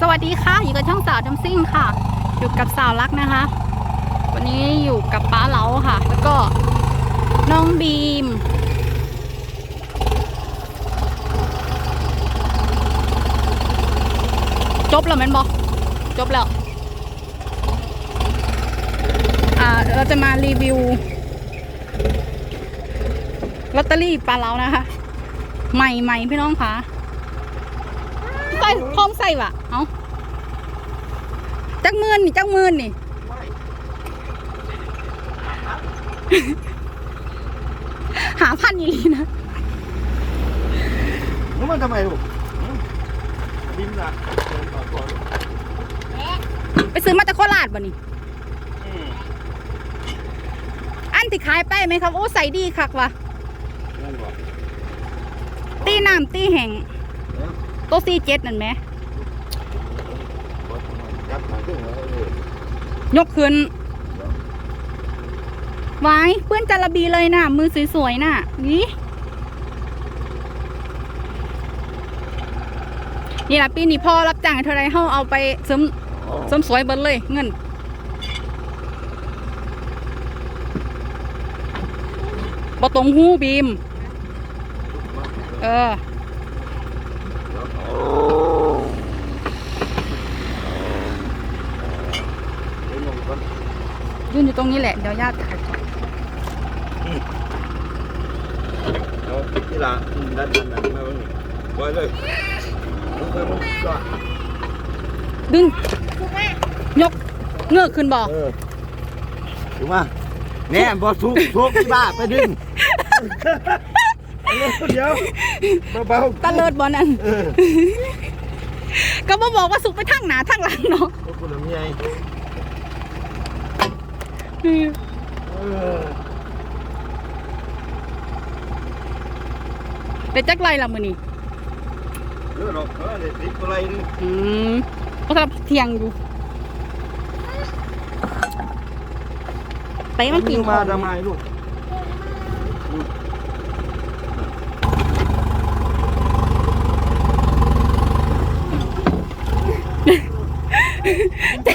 สวัสดีค่ะ อยู่กับช่องสาวดำซิ่งค่ะ อยู่กับสาวรักนะคะ วันนี้อยู่กับป้าเหลาค่ะ แล้วก็น้องบีม จบแล้วแมันบอกจบแล้ว อ่าเราจะมารีวิวลอตเตอรี่ปลาเหลานะคะ ใหม่ๆพี่น้องค่ะ ใส่พร้อมใส่วะเอาจักหมื่นนี่จักหมื่นนี่หาพันอีหลีนะแล้วมันทำไมลูกหืมบินละเดินต่อก่อนลูกไปซื้อมาจากโคราชบ่นี่อืมอันที่ขายไปไหมครับ โอ้ใส่ดีคักวะนั่นบ่ตีน้ำตีแห้งเอ้า ตัวซีเจ็ดนั่นไหม จับมาขึ้นวเออยกขึ้นไว้เพื่อนจาระบีเลยน่ะ มือสวยๆน่ะ นี่นี่แหละปีนี้พ่อรับจ้างเท่าไรเฮาเอาไปเสริมเสริมสวยเบิดเลย เงิน บ่ตรงหูบีม เออ ยวลงก่อนยืนอยู่ตรงนี้แหละ เดี๋ยวญาติถ่ายก่อนเอาที่ละอืมดันดันดันมาบ้างนี่ไว้เลยลงไปมึงก็ดึง ยกเงือกขึ้นบอกเออถูกมาแน่บ่ทุกทุกที่บ้าไปดึง เดี๋ยวเบาๆตะเลิดบอนั่นเออก็มาบอกว่าสุกไปทางหนาทางหลังเนาะพวกคุณลำไยเออเดี๋ยวจักไรละมือนี่เลือดออกเออเด็ดติดอะไรนี่อืมก็สำหรับเที่ยงอยู่ไปมันกินมาของทำไมลูก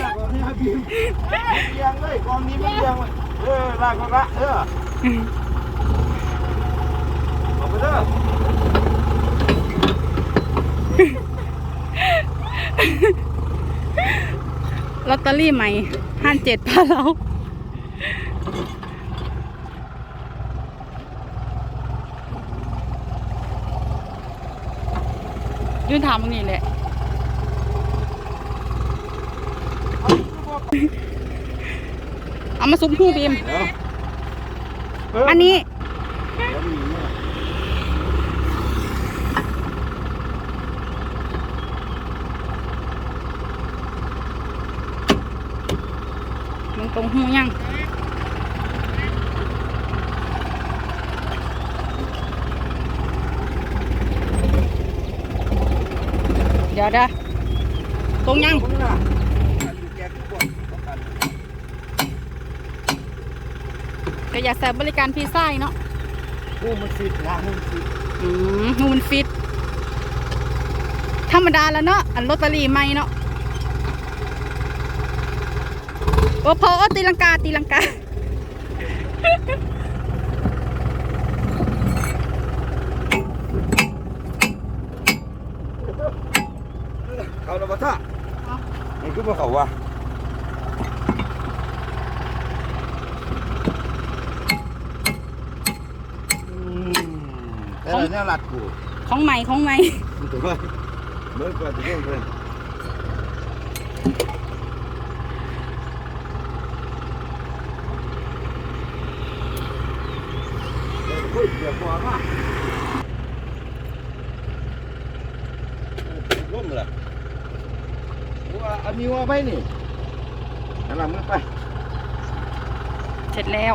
ลากก่อนนี่ครับพี่ เรียงเลยกองนี้ไม่เรียงเลยเออลากก่อนละเออออกไปเด้อลอตเตอรี่ใหม่ห้าเจ็ดพาเรายืนถามตรงนี้แหละ เอามาซุปหูบีมเดี๋ยวอันนี้เดี๋ยวมีเนี่ยมันตรงหูยังเดี๋ยวเด้อตรงยัง ผมน่ะแกทุกคนต้องการ ก็ อยากใส่บริการพีซ่าอีกเนาะโอ้มันสินะมันสิอืมหูมันฟิต ธรรมดาแล้วเนาะอันลอตเตอรี่ใหม่เนาะโอ้พอโอ้ตีลังกาตีลังกาเขาละบัท่าเอานี่คือพวกเขาวะ แต่ละเนี่ยรัดกูของใหม่ของใหม่มันถือว่าเมื่อก่อนจะเรื่องเพื่อนเฮ้ยเดี๋ยวก่อนนะร่มเลยว่าอันนี้ว่าไปนี่นั่นละมึงไป เสร็จแล้ว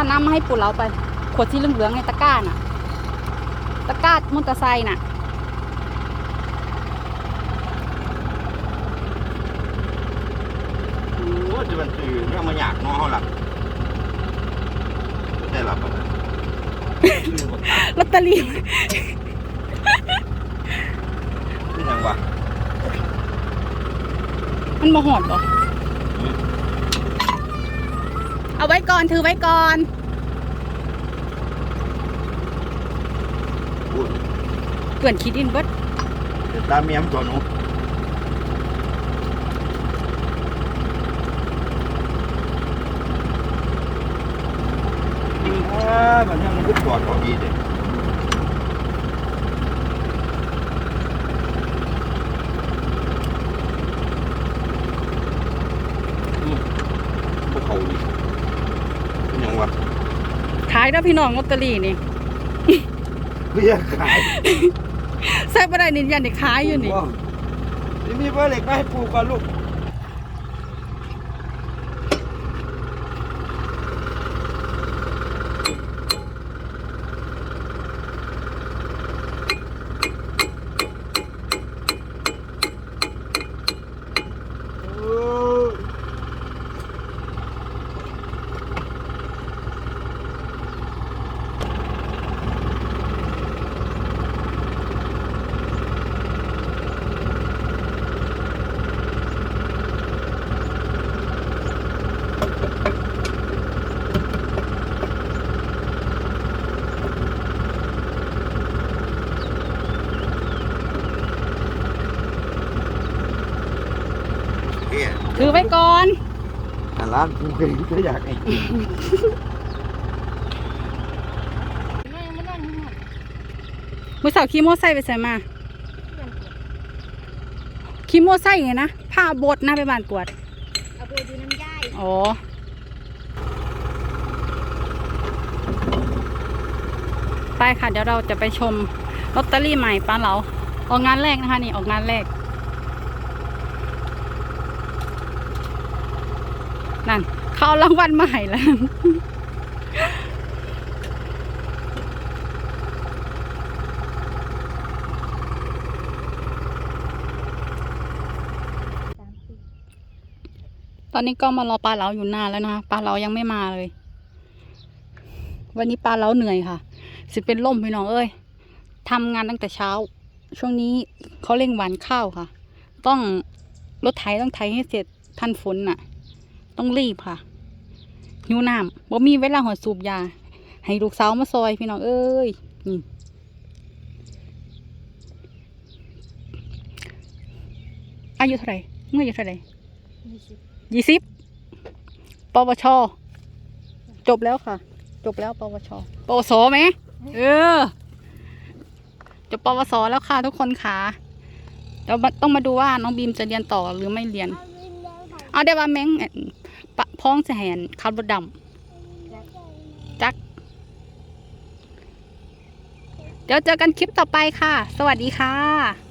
เอาน้ำมาให้ปู่เราไป ขวดที่เหลืองๆในตะกร้าน่ะ ตะกร้ามอเตอร์ไซค์น่ะ โอ้ยจะมันตื่นเรื่องมาอยากนอนหลับลอตเตอรี่ที่ยังวะมันมาหอดบ่เอา ไว้ก่อนถือไว้ก่อน เกลื่อนคิดอินเบิดเดี๋ยวตามเมียมตัวหนูอ่ามันยังมันก็จอดของดีเด็พวกเขาดิเป็นยังวะ ขายแล้วพี่น้องลอตเตอรี่นี่เรียกขายใส่บ่ได้นี่ยันได้ขายอยู่นี่นี่มีเบอร์เหล็กมาให้ปูก่อนลูก ถือไว้ก่อนแต่ร้านปูเคยก็อยากให้กินมือสาวขี่โมอไซค์ไปใส่มาขี่โมอไซค์ไงนะผ้าบดนะไปบ้านกวดเอาไปดูน้ำย่ายอ๋อไปค่ะเดี๋ยวเราจะไปชมลอตเตอรี่ใหม่ป้าเหลาออกงานแรกนะคะนี่ออกงานแรก นั่นเขาเอารางวัลมาให้แล้วตอนนี้ก็มารอปลาเหลาอยู่นานแล้วนะคะปลาเหลายังไม่มาเลย วันนี้ปลาเหลาเหนื่อยค่ะ สิเป็นล่มพี่น้องเอ้ยทำงานตั้งแต่เช้า ช่วงนี้เขาเร่งหวานข้าวค่ะ ต้องรถไถต้องไถให้เสร็จทันฝนน่ะ ต้องรีบค่ะหิวน้ำบ่มีเวลาหัวสูบยา ให้ลูกสาวมาซอยพี่น้องเอ้ยนี่อายุเท่าไหร่เมื่ออายุเท่าไหร่ยี่สิบยี่สิบปวช จบแล้วค่ะ จบแล้วปวช ปวสไหมเออ จบปวสแล้วค่ะทุกคนค่ะเดี๋ยวมาต้องมาดูว่าน้องบีมจะเรียนต่อหรือไม่เรียน เอาได้ว่าแมงเอิ่น ปะพ้องจะแหนขับรถดำจัก เดี๋ยวเจอกันคลิปต่อไปค่ะ สวัสดีค่ะ